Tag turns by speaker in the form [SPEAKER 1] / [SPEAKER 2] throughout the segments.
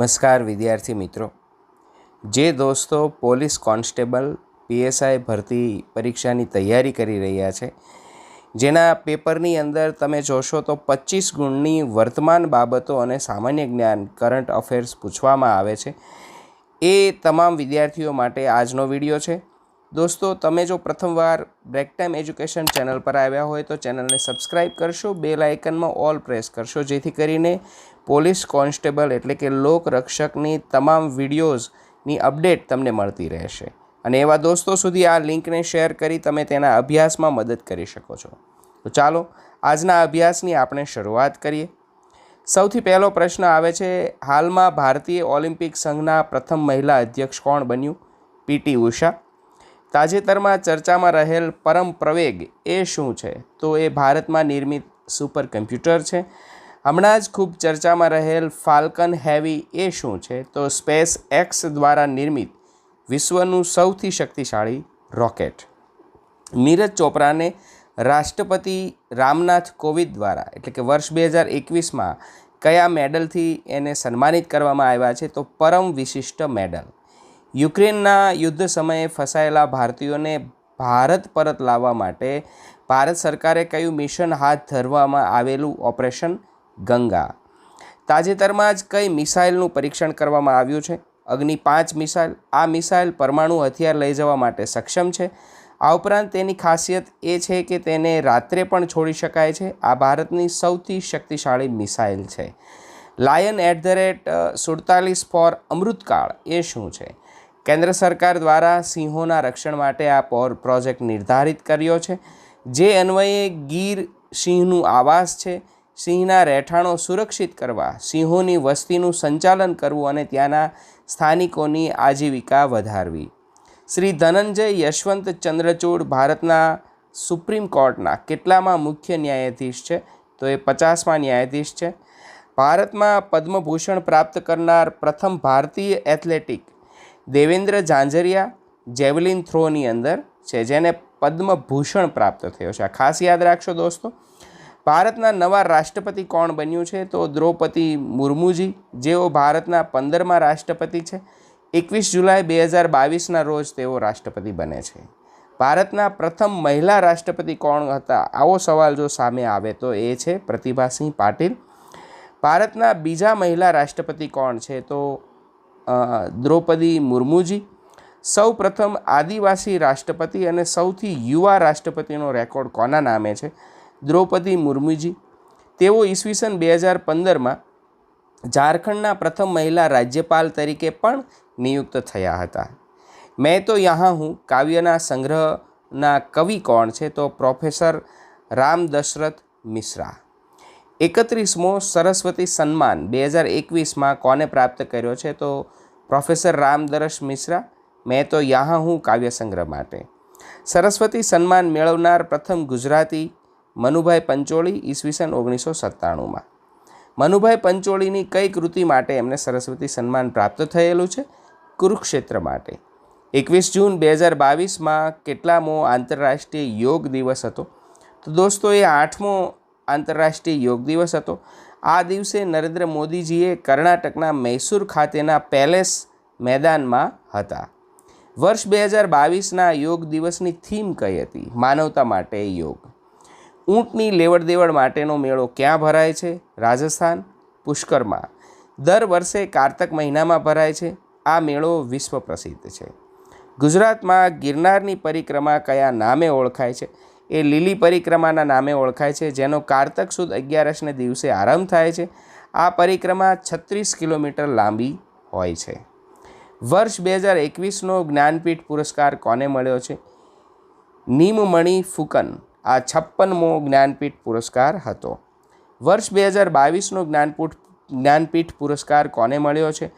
[SPEAKER 1] નમસ્કાર વિદ્યાર્થી મિત્રો. જે દોસ્તો પોલીસ કોન્સ્ટેબલ પીએસઆઈ ભરતી પરીક્ષાની તૈયારી કરી રહ્યા છે, જેના પેપરની અંદર તમે જોશો તો પચીસ ગુણની વર્તમાન બાબતો અને સામાન્ય જ્ઞાન, કરંટ અફેર્સ પૂછવામાં આવે છે. એ તમામ વિદ્યાર્થીઓ માટે આજનો વીડિયો છે. દોસ્તો, તમે જો પ્રથમવાર બ્રેક ટાઈમ એજ્યુકેશન ચેનલ પર આવ્યા હોય તો ચેનલને સબસ્ક્રાઈબ કરશો બે આઇકનમાં ઓલ પ્રેસ કરશો, જેથી કરીને પોલીસ કોન્સ્ટેબલ એટલે કે લોકરક્ષકની તમામ વિડીયોઝની અપડેટ તમને મળતી રહેશે. અને એવા દોસ્તો સુધી આ લિંકને શેર કરી તમે તેના અભ્યાસમાં મદદ કરી શકો છો. તો ચાલો, આજના અભ્યાસની આપણે શરૂઆત કરીએ. સૌથી પહેલો પ્રશ્ન આવે છે, હાલમાં ભારતીય ઓલિમ્પિક સંઘના પ્રથમ મહિલા અધ્યક્ષ કોણ બન્યું? પીટી ઉષા તાજેતરમાં ચર્ચામાં રહેલ પરમ પ્રવેગ એ શું છે? તો એ ભારતમાં નિર્મિત સુપર કમ્પ્યુટર છે. હમણાં જ ખૂબ ચર્ચામાં રહેલ ફાલ્કન હેવી એ શું છે? તો સ્પેસ એક્સ દ્વારા નિર્મિત વિશ્વનું સૌથી શક્તિશાળી રોકેટ. નીરજ ચોપરાને રાષ્ટ્રપતિ રામનાથ કોવિંદ દ્વારા, એટલે કે વર્ષ બે હજાર એકવીસમાં કયા મેડલથી એને સન્માનિત કરવામાં આવ્યા છે? તો પરમ વિશિષ્ટ મેડલ. યુક્રેનના યુદ્ધ સમયે ફસાયેલા ભારતીયોને ભારત પરત લાવવા માટે ભારત સરકારે કયું મિશન હાથ ધરવામાં આવેલું ઓપરેશન ગંગા? તાજેતરમાં જ કઈ મિસાઇલનું પરીક્ષણ કરવામાં આવ્યું છે? અગ્નિ પાંચ મિસાઇલ. આ મિસાઇલ પરમાણુ હથિયાર લઈ જવા માટે સક્ષમ છે? આ ઉપરાંત તેની ખાસિયત એ છે કે તેને રાત્રે પણ છોડી શકાય છે. આ ભારતની સૌથી શક્તિશાળી મિસાઇલ છે. લાયન એટ ધ રેટ સુડતાલીસ ફોર અમૃતકાળ. એ શું છે? કેન્દ્ર સરકાર દ્વારા સિંહોના રક્ષણ માટે આ પોર, પ્રોજેક્ટ નિર્ધારિત કર્યો છે. જે અન્વયે ગીર સિંહનું આવાસ છે. સિંહના રહેઠાણો સુરક્ષિત કરવા, સિંહોની વસ્તીનું સંચાલન કરવું અને ત્યાંના સ્થાનિકોની આજીવિકા વધારવી. શ્રી ધનંજય યશવંત ચંદ્રચૂડ ભારતના સુપ્રીમ કોર્ટના કેટલામાં મુખ્ય ન્યાયાધીશ છે? તો એ પચાસમાં ન્યાયાધીશ છે. ભારતમાં પદ્મભૂષણ પ્રાપ્ત કરનાર પ્રથમ ભારતીય એથ્લેટિક દેવેન્દ્ર ઝાંઝરિયા જેવલિન થ્રોની અંદર છે, જેને પદ્મભૂષણ પ્રાપ્ત થયો છે. આ ખાસ યાદ રાખશો દોસ્તો, ભારતના નવા રાષ્ટ્રપતિ કોણ બન્યું છે તો દ્રૌપદી મુર્મુજી, જેઓ ભારતના પંદરમા રાષ્ટ્રપતિ છે. એકવીસ જુલાઈ બે હજાર બાવીસના રોજ તેઓ રાષ્ટ્રપતિ બને છે. ભારતના પ્રથમ મહિલા રાષ્ટ્રપતિ કોણ હતા? આવો સવાલ જો સામે આવે તો એ છે પ્રતિભાસિંહ પાટીલ. ભારતના બીજા મહિલા રાષ્ટ્રપતિ કોણ છે તો દ્રૌપદી મુર્મુજી, સૌ પ્રથમ આદિવાસી રાષ્ટ્રપતિ અને સૌથી યુવા રાષ્ટ્રપતિનો રેકોર્ડ કોના નામે છે? દ્રૌપદી મુર્મુજી. તેઓ ઈસવીસન બે હજાર પંદરમાં ઝારખંડના પ્રથમ મહિલા રાજ્યપાલ તરીકે પણ નિયુક્ત થયા હતા. મેં તો યહાં હું. કાવ્યના સંગ્રહના કવિ કોણ છે? તો પ્રોફેસર રામ દશરથ મિશ્રા. એકત્રીસમો સરસ્વતી સન્માન બે હજાર એકવીસમાં કોને પ્રાપ્ત કર્યો છે? તો પ્રોફેસર રામદર્શ મિશ્રા, મેં તો યહાં હું કાવ્ય સંગ્રહ માટે. સરસ્વતી સન્માન મેળવનાર પ્રથમ ગુજરાતી મનુભાઈ પંચોળી ઈસવીસન ઓગણીસો સત્તાણુંમાં. મનુભાઈ પંચોળીની કઈ કૃતિ માટે એમને સરસ્વતી સન્માન પ્રાપ્ત થયેલું છે? કુરુક્ષેત્ર માટે. એકવીસ જૂન બે હજાર બાવીસમાં કેટલામો આંતરરાષ્ટ્રીય યોગ દિવસ હતો? તો દોસ્તો, એ આઠમો આંતરરાષ્ટ્રીય યોગ દિવસ હતો. આ દિવસે નરેન્દ્ર મોદીજીએ કર્ણાટકના મૈસૂર ખાતેના પેલેસ મેદાનમાં હતા. વર્ષ બે હજાર બાવીસના યોગ દિવસની થીમ કઈ હતી? માનવતા માટે યોગ. ઊંટની લેવડ દેવડ માટેનો મેળો ક્યાં ભરાય છે? રાજસ્થાન? પુષ્કરમાં. દર વર્ષે કારતક મહિનામાં ભરાય છે. આ મેળો વિશ્વ પ્રસિદ્ધ છે. ગુજરાતમાં ગિરનારની પરિક્રમા કયા નામે ઓળખાય છે? એ લીલી પરિક્રમાના નામે ઓળખાય છે, જેનો કારતક સુદ અગિયારસને દિવસે આરંભ થાય છે. આ પરિક્રમા છત્રીસ કિલોમીટર લાંબી હોય છે. વર્ષ બે હજાર એકવીસનો જ્ઞાનપીઠ પુરસ્કાર કોને મળ્યો છે? નીમમણિ ફુકન. આ છપ્પનમો જ્ઞાનપીઠ પુરસ્કાર હતો. વર્ષ બે હજાર બાવીસનો જ્ઞાનપીઠ જ્ઞાનપીઠ પુરસ્કાર કોને મળ્યો છે?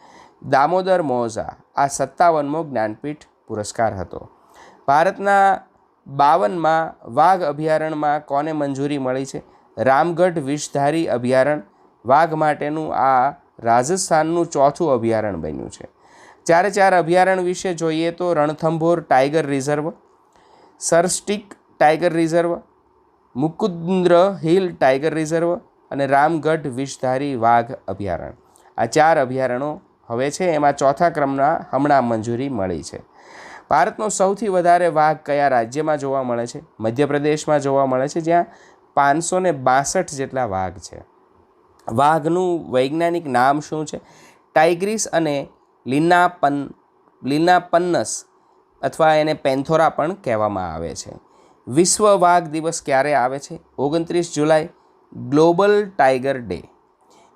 [SPEAKER 1] દામોદર મોઝા. આ સત્તાવનમો જ્ઞાનપીઠ પુરસ્કાર હતો. ભારતના બાવનમાં વાઘ અભયારણ્યમાં કોને મંજૂરી મળી છે? રામગઢ વિષધારી અભયારણ્ય વાઘ માટેનું આ રાજસ્થાનનું ચોથું અભયારણ્ય બન્યું છે. ચારે ચાર અભયારણ્ય વિશે જોઈએ તો Ranthambore tiger reserve, Sariska tiger reserve, Mukundra hill tiger reserve અને રામગઢ વિષધારી વાઘ અભયારણ્ય આ ચાર અભયારણ્યો હવે છે, એમાં ચોથા ક્રમના હમણાં મંજૂરી મળી છે. ભારતનો સૌથી વધારે વાઘ કયા રાજ્યમાં જોવા મળે છે? મધ્યપ્રદેશમાં જોવા મળે છે, જ્યાં પાંચસો ને બાસઠ જેટલા વાઘ છે. વાઘનું વૈજ્ઞાનિક નામ શું છે? ટાઇગ્રીસ અને લીનાપન, લીનાપન્નસ અથવા એને પેન્થોરા પણ કહેવામાં આવે છે. વિશ્વ વાઘ દિવસ ક્યારે આવે છે? ઓગણત્રીસ July, global tiger day.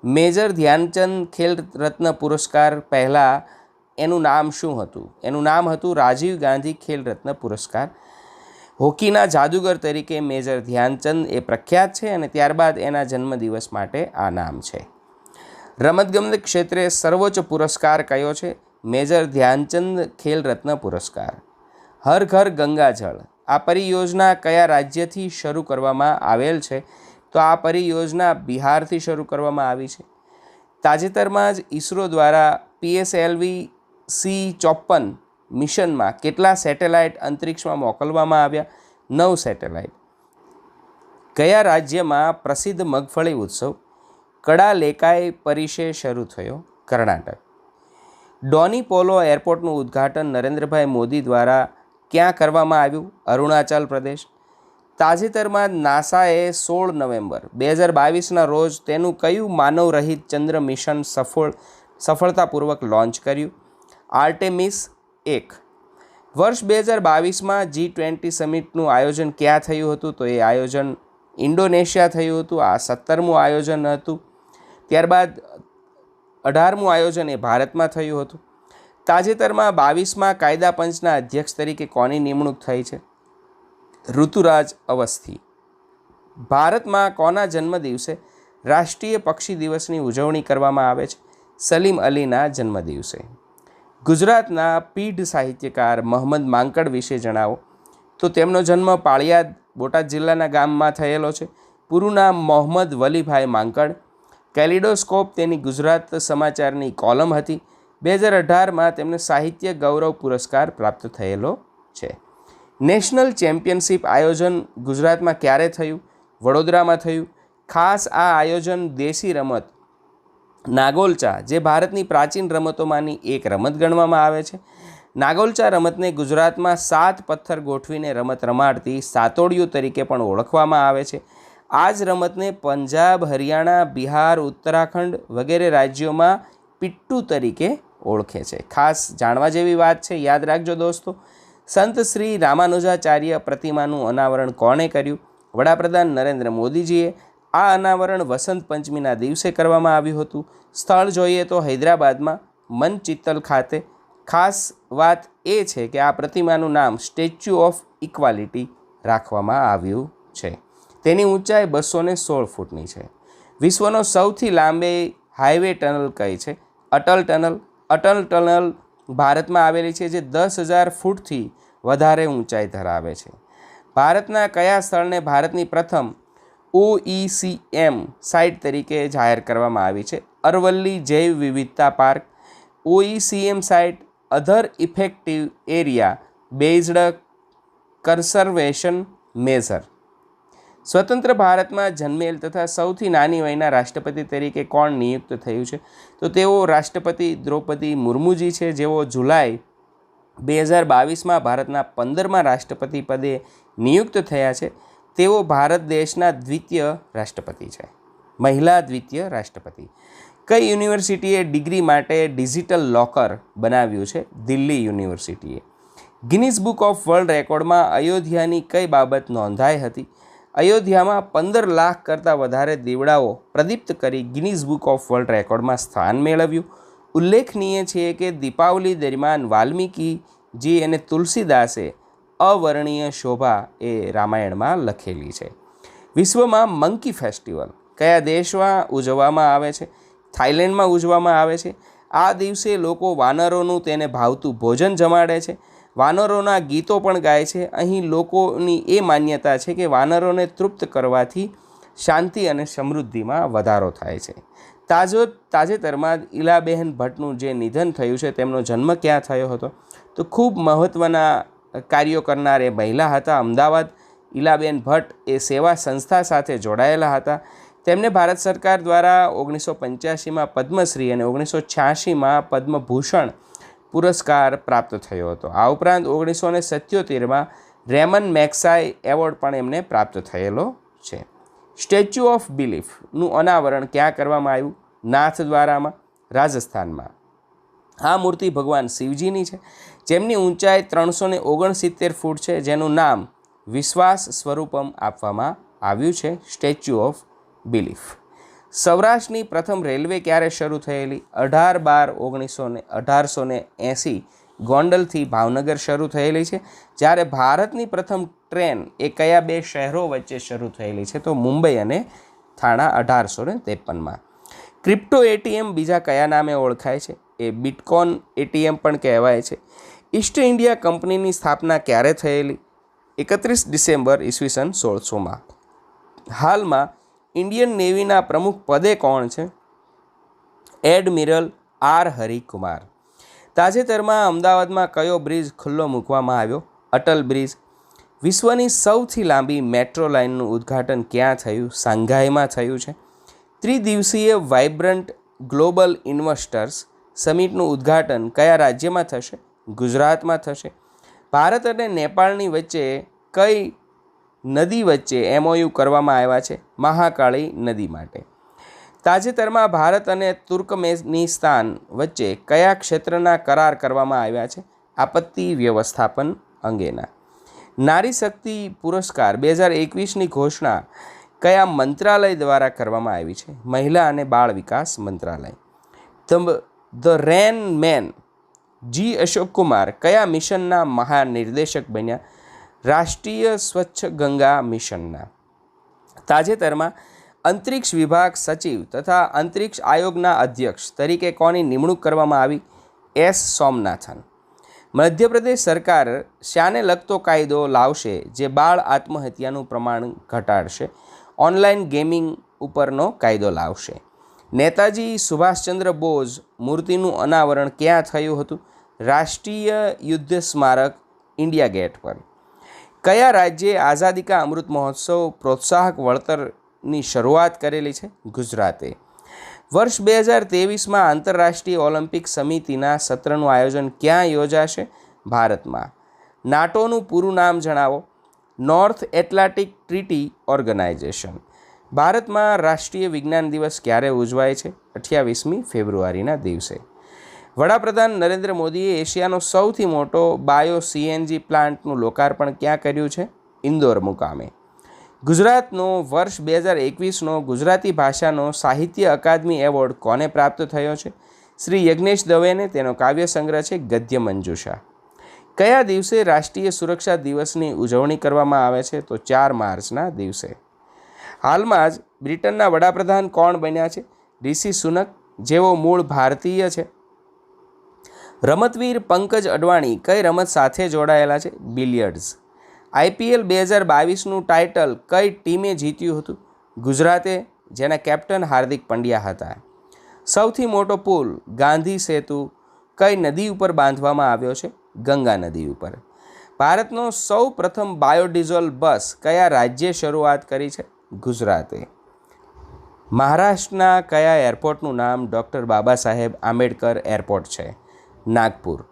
[SPEAKER 1] Major Dhyanchand Khel Ratna પુરસ્કાર પહેલાં એનું નામ શું હતું? એનું નામ હતું રાજીવ ગાંધી ખેલ રત્ન પુરસ્કાર. હોકીના જાદુગર તરીકે મેજર ધ્યાનચંદ એ પ્રખ્યાત છે અને ત્યારબાદ એના જન્મદિવસ માટે આ નામ છે. રમતગમત ક્ષેત્રે સર્વોચ્ચ પુરસ્કાર કયો છે? મેજર ધ્યાનચંદ ખેલ રત્ન પુરસ્કાર. હર ઘર ગંગાજળ. આ પરિયોજના કયા રાજ્યથી શરૂ કરવામાં આવેલ છે? તો આ પરિયોજના બિહારથી શરૂ કરવામાં આવી છે. તાજેતરમાં જ ઇસરો દ્વારા પીએસએલવી સી ચોપન મિશનમાં કેટલા સેટેલાઇટ અંતરિક્ષમાં મોકલવામાં આવ્યા? નવ સેટેલાઇટ. કયા રાજ્યમાં પ્રસિદ્ધ મગફળી ઉત્સવ કડા લેકાઈ પરિષે શરૂ થયો, કર્ણાટક. ડોની પોલો એરપોર્ટનું ઉદ્ઘાટન નરેન્દ્રભાઈ મોદી દ્વારા ક્યાં કરવામાં આવ્યું? અરુણાચલ પ્રદેશ. તાજેતરમાં નાસાએ સોળ નવેમ્બર બે હજાર બાવીસના રોજ તેનું કયું માનવરહિત ચંદ્ર મિશન સફળ, સફળતાપૂર્વક લોન્ચ કર્યું? આર્ટેમિસ એક. વર્ષ બે હજાર બાવીસમાં જી ટ્વેન્ટી સમિટનું આયોજન ક્યાં થયું હતું? તો એ આયોજન ઇન્ડોનેશિયા થયું હતું. આ સત્તરમું આયોજન હતું. ત્યારબાદ અઢારમું આયોજન એ ભારતમાં થયું હતું. તાજેતરમાં બાવીસમાં કાયદા પંચના અધ્યક્ષ તરીકે કોની નિમણૂક થઈ છે? ઋતુરાજ અવસ્થી. ભારતમાં કોના જન્મદિવસે રાષ્ટ્રીય પક્ષી દિવસની ઉજવણી કરવામાં આવે છે? સલીમ અલીના જન્મદિવસે. ગુજરાતના પીઢ સાહિત્યકાર મોહમ્મદ માંકડ વિશે જણાવો. તો તેમનો જન્મ પાળિયાદ, બોટાદ જિલ્લાના ગામમાં થયેલો છે. પૂરું નામ મોહમ્મદ વલીભાઈ માંકડ. કેલિડોસ્કોપ તેની ગુજરાત સમાચારની કોલમ હતી. બે હજાર અઢારમાં તેમને સાહિત્ય ગૌરવ પુરસ્કાર પ્રાપ્ત થયેલો છે. નેશનલ ચેમ્પિયનશિપ આયોજન ગુજરાતમાં ક્યારે થયું? વડોદરામાં થયું. ખાસ આ આયોજન દેશી રમત નાગોલચા, જે ભારતની પ્રાચીન રમતોમાંની એક રમત ગણવામાં આવે છે. નાગોલચા રમતને ગુજરાતમાં સાત પથ્થર ગોઠવીને રમત રમાડતી સાતોડિયું તરીકે પણ ઓળખવામાં આવે છે. આ જ રમતને પંજાબ, હરિયાણા, બિહાર, ઉત્તરાખંડ વગેરે રાજ્યોમાં પિટ્ટુ તરીકે ઓળખે છે. ખાસ જાણવા જેવી વાત છે, યાદ રાખજો દોસ્તો. સંત શ્રી રામાનુજાચાર્ય પ્રતિમાનું અનાવરણ કોણે કર્યું? વડાપ્રધાન નરેન્દ્ર મોદીજીએ આ અનાવરણ વસંત પંચમીના દિવસે કરવામાં આવ્યું હતું. સ્થળ જોઈએ તો હૈદરાબાદમાં મન ચિત્તલ ખાતે ખાસ વાત એ છે કે આ પ્રતિમાનું નામ સ્ટેચ્યુ ઓફ ઇક્વાલિટી રાખવામાં આવ્યું છે. તેની ઊંચાઈ બસો ને સોળ ફૂટની છે. વિશ્વનો સૌથી લાંબી હાઈવે ટનલ કઈ છે? અટલ ટનલ. અટલ ટનલ ભારતમાં આવેલી છે જે દસ હજાર ફૂટથી વધારે ઊંચાઈ ધરાવે છે. ભારતના કયા સ્થળને ભારતની પ્રથમ ઓઈસીએમ સાઇટ તરીકે જાહેર કરવામાં આવી છે. અરવલ્લી જૈવ વિવિધતા park. OECM site other effective area based conservation measure સ્વતંત્ર ભારતમાં જન્મેલ તથા સૌથી નાની વયના રાષ્ટ્રપતિ તરીકે કોણ નિયુક્ત થયું છે? તો તેઓ રાષ્ટ્રપતિ દ્રૌપદી મુર્મુજી છે, જેઓ જુલાઈ બે હજાર બાવીસમાં ભારતના પંદરમાં રાષ્ટ્રપતિ પદે નિયુક્ત થયા છે. તેઓ ભારત દેશના દ્વિતીય રાષ્ટ્રપતિ છે. મહિલા દ્વિતીય રાષ્ટ્રપતિ. કઈ યુનિવર્સિટીએ ડિગ્રી માટે ડિજિટલ લોકર બનાવ્યું છે? દિલ્હી યુનિવર્સિટીએ. ગિનિસ બુક ઓફ વર્લ્ડ રેકોર્ડમાં અયોધ્યાની કઈ બાબત નોંધાઈ હતી? અયોધ્યામાં પંદર લાખ કરતાં વધારે દીવડાઓ પ્રદીપ્ત કરી ગિનીઝ બુક ઓફ વર્લ્ડ રેકોર્ડમાં સ્થાન મેળવ્યું. ઉલ્લેખનીય છે કે દીપાવલી દરમિયાન વાલ્મીકીજી અને તુલસીદાસે અવર્ણીય શોભા એ રામાયણમાં લખેલી છે. વિશ્વમાં મંકી ફેસ્ટિવલ કયા દેશમાં ઉજવવામાં આવે છે? થાઈલેન્ડમાં ઉજવવામાં આવે છે. આ દિવસે લોકો વાનરોનું તેને ભાવતું ભોજન જમાડે છે. વાનરોના ગીતો પણ ગાય છે. અહીં લોકોની એ માન્યતા છે કે વાનરોને તૃપ્ત કરવાથી શાંતિ અને સમૃદ્ધિમાં વધારો થાય છે. તાજો તાજેતરમાં જ ઈલાબેન ભટ્ટનું જે નિધન થયું છે તેમનો જન્મ ક્યાં થયો હતો? તો ખૂબ મહત્ત્વના કાર્યો કરનાર એ મહિલા હતા. અમદાવાદ ઈલાબેન ભટ્ટ એ સેવા સંસ્થા સાથે જોડાયેલા હતા. તેમને ભારત સરકાર દ્વારા ઓગણીસો પંચ્યાસીમાં પદ્મશ્રી અને ઓગણીસો છ્યાસીમાં પદ્મભૂષણ પુરસ્કાર પ્રાપ્ત થયો હતો. આ ઉપરાંત ઓગણીસો ને સત્યોતેરમાં રેમન મેક્સાઈ એવોર્ડ પણ એમને પ્રાપ્ત થયેલો છે. સ્ટેચ્યુ ઓફ બિલીફનું અનાવરણ ક્યાં કરવામાં આવ્યું? નાથદ્વારામાં રાજસ્થાનમાં. આ મૂર્તિ ભગવાન શિવજીની છે. જેમની ઊંચાઈ ત્રણસો ને ઓગણસિત્તેર ફૂટ છે, જેનું નામ વિશ્વાસ સ્વરૂપમ આપવામાં આવ્યું છે, સ્ટેચ્યુ ઓફ બિલીફ. સૌરાષ્ટ્રની પ્રથમ રેલવે ક્યારે શરૂ થયેલી? અઢાર બાર ઓગણીસો ને, અઢારસો ને એંસી ગોંડલથી ભાવનગર શરૂ થયેલી છે. જ્યારે ભારતની પ્રથમ ટ્રેન એ કયા બે શહેરો વચ્ચે શરૂ થયેલી છે, તો મુંબઈ અને થાણા અઢારસો ને ત્રેપનમાં. ક્રિપ્ટો એટીએમ બીજા કયા નામે ઓળખાય છે? એ બિટકોન એટીએમ પણ કહેવાય છે. ઈસ્ટ ઇન્ડિયા કંપનીની સ્થાપના ક્યારે થયેલી? એકત્રીસ ડિસેમ્બર ઈસવીસન સોળસોમાં. હાલમાં ઇન્ડિયન નેવીના પ્રમુખ પદે કોણ છે? Admiral R Harikumar. તાજેતરમાં અમદાવાદમાં કયો બ્રિજ ખુલ્લો મૂકવામાં આવ્યો? અટલ બ્રિજ. વિશ્વની સૌથી લાંબી મેટ્રો લાઇનનું ઉદ્ઘાટન ક્યાં થયું? સાંઘાઈમાં થયું છે. ત્રિદિવસીય વાઇબ્રન્ટ ગ્લોબલ ઇન્વેસ્ટર્સ સમિટનું ઉદ્ઘાટન કયા રાજ્યમાં થશે? ગુજરાતમાં થશે. ભારત અને નેપાળની વચ્ચે કઈ નદી વચ્ચે એમઓયુ કરવામાં આવ્યા છે? મહાકાળી નદી માટે. તાજેતરમાં ભારત અને તુર્કમેનિસ્તાન વચ્ચે કયા ક્ષેત્રના કરાર કરવામાં આવ્યા છે? આપત્તિ વ્યવસ્થાપન અંગેના. નારી શક્તિ પુરસ્કાર બે હજાર એકવીસની ઘોષણા કયા મંત્રાલય દ્વારા કરવામાં આવી છે? મહિલા અને બાળ વિકાસ મંત્રાલય. The the rain man G Ashok Kumar કયા મિશનના મહાનિર્દેશક બન્યા? રાષ્ટ્રીય સ્વચ્છ ગંગા મિશનના. તાજેતરમાં અંતરિક્ષ વિભાગ સચિવ તથા અંતરિક્ષ આયોગના અધ્યક્ષ તરીકે કોની નિમણૂક કરવામાં આવી? એસ સોમનાથન. મધ્યપ્રદેશ સરકાર શાને લગતો કાયદો લાવશે જે બાળ આત્મહત્યાનું પ્રમાણ ઘટાડશે. ઓનલાઈન ગેમિંગ ઉપરનો કાયદો લાવશે. નેતાજી સુભાષચંદ્ર બોઝ મૂર્તિનું અનાવરણ ક્યાં થયું હતું? રાષ્ટ્રીય યુદ્ધ સ્મારક ઇન્ડિયા ગેટ પર. કયા રાજ્યે આઝાદી કા અમૃત મહોત્સવ પ્રોત્સાહક વળતરની શરૂઆત કરેલી છે? ગુજરાતે. વર્ષ બે હજાર ત્રેવીસમાં આંતરરાષ્ટ્રીય ઓલિમ્પિક સમિતિના સત્રનું આયોજન ક્યાં યોજાશે? ભારતમાં. નાટોનું પૂરું નામ જણાવો. North Atlantic Treaty Organisation. ભારતમાં રાષ્ટ્રીય વિજ્ઞાન દિવસ ક્યારે ઉજવાય છે? અઠ્યાવીસમી ફેબ્રુઆરીના દિવસે. વડાપ્રધાન નરેન્દ્ર મોદીએ એશિયાનો સૌથી મોટો બાયો સીએનજી પ્લાન્ટનું લોકાર્પણ ક્યાં કર્યું છે? ઇન્દોર મુકામે. ગુજરાતનો વર્ષ બે હજાર એકવીસનો ગુજરાતી ભાષાનો સાહિત્ય અકાદમી એવોર્ડ કોને પ્રાપ્ત થયો છે? શ્રી યજ્ઞેશ દવેને તેનો કાવ્ય સંગ્રહ છે ગદ્ય મંજુષા કયા દિવસે રાષ્ટ્રીય સુરક્ષા દિવસની ઉજવણી કરવામાં આવે છે? તો ચાર માર્ચના દિવસે. હાલમાં જ બ્રિટનના વડાપ્રધાન કોણ બન્યા છે? ઋષિ સુનક, જેઓ મૂળ ભારતીય છે. રમતવીર પંકજ અડવાણી કઈ રમત સાથે જોડાયેલા છે? બિલિયર્ડ્સ. આઈપીએલ બે હજાર બાવીસનું ટાઇટલ કઈ ટીમે જીત્યું હતું? ગુજરાતે, જેના કેપ્ટન હાર્દિક પંડ્યા હતા. સૌથી મોટો પુલ ગાંધી સેતુ કઈ નદી ઉપર બાંધવામાં આવ્યો છે? ગંગા નદી ઉપર. ભારતનો સૌ પ્રથમ બાયોડીઝલ બસ કયા રાજ્યે શરૂઆત કરી છે? ગુજરાતે. મહારાષ્ટ્રના કયા એરપોર્ટનું નામ ડૉક્ટર બાબા સાહેબ આંબેડકર એરપોર્ટ છે? નાગપુર.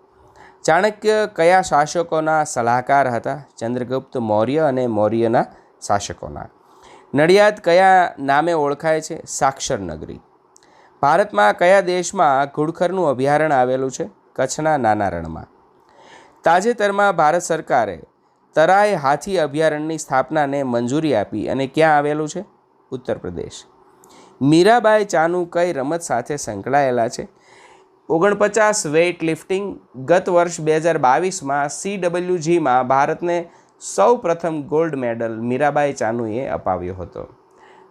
[SPEAKER 1] ચાણક્ય કયા શાસકોના સલાહકાર હતા? ચંદ્રગુપ્ત મૌર્ય અને મૌર્યના શાસકોના. નડિયાદ કયા નામે ઓળખાય છે? સાક્ષર નગરી ભારતમાં કયા દેશમાં ઘુડખરનું અભયારણ્ય આવેલું છે? કચ્છના નાના રણમાં તાજેતરમાં ભારત સરકારે તરાઈ હાથી અભયારણ્યની સ્થાપનાને મંજૂરી આપી અને ક્યાં આવેલું છે? ઉત્તર પ્રદેશ. મીરાબાઈ ચાનુ કઈ રમત સાથે સંકળાયેલા છે? ઓગણપચાસ વેઇટ લિફ્ટિંગ ગત વર્ષ બે હજાર બાવીસમાં સીડબલ્યુજીમાં ભારતને સૌ પ્રથમ ગોલ્ડ મેડલ મીરાબાઈ ચાનુએ અપાવ્યો હતો.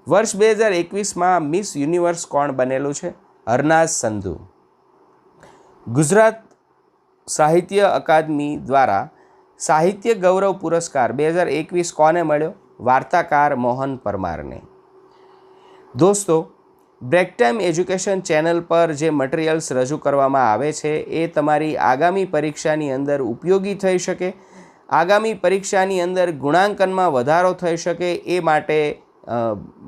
[SPEAKER 1] વર્ષ બે હજાર એકવીસમાં મિસ યુનિવર્સ કોણ બનેલું છે? હરનાઝ સંધુ. ગુજરાત સાહિત્ય અકાદમી દ્વારા સાહિત્ય ગૌરવ પુરસ્કાર બે હજાર એકવીસ કોને મળ્યો? વાર્તાકાર મોહન પરમારને. દોસ્તો બ્રેક ટાઈમ એજ્યુકેશન ચેનલ પર જે મટીરિયલ્સ રજૂ કરવામાં આવે છે, એ તમારી આગામી પરીક્ષાની અંદર ઉપયોગી થઈ શકે, આગામી પરીક્ષાની અંદર ગુણાંકનમાં વધારો થઈ શકે એ માટે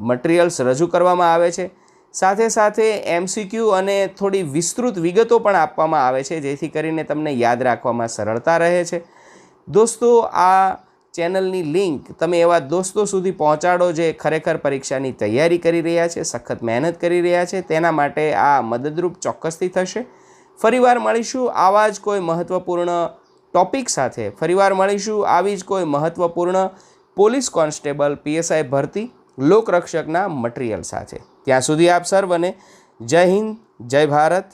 [SPEAKER 1] મટીરિયલ્સ રજૂ કરવામાં આવે છે. સાથે સાથે એમસીક્યુ અને થોડી વિસ્તૃત વિગતો પણ આપવામાં આવે છે, જેથી કરીને તમને યાદ રાખવામાં સરળતા રહે છે. દોસ્તો, આ ચેનલની લિંક તમે એવા દોસ્તો સુધી પહોંચાડો જે ખરેખર પરીક્ષાની તૈયારી કરી રહ્યા છે, સખત મહેનત કરી રહ્યા છે, તેના માટે આ મદદરૂપ ચોક્કસથી થશે. ફરીવાર મળીશું આવા જ કોઈ મહત્ત્વપૂર્ણ ટોપિક સાથે. ફરીવાર મળીશું આવી જ કોઈ મહત્ત્વપૂર્ણ પોલીસ કોન્સ્ટેબલ પીએસઆઈ ભરતી લોકરક્ષકના મટીરિયલ સાથે. ત્યાં સુધી આપ સર્વને જય હિન્દ, જય ભારત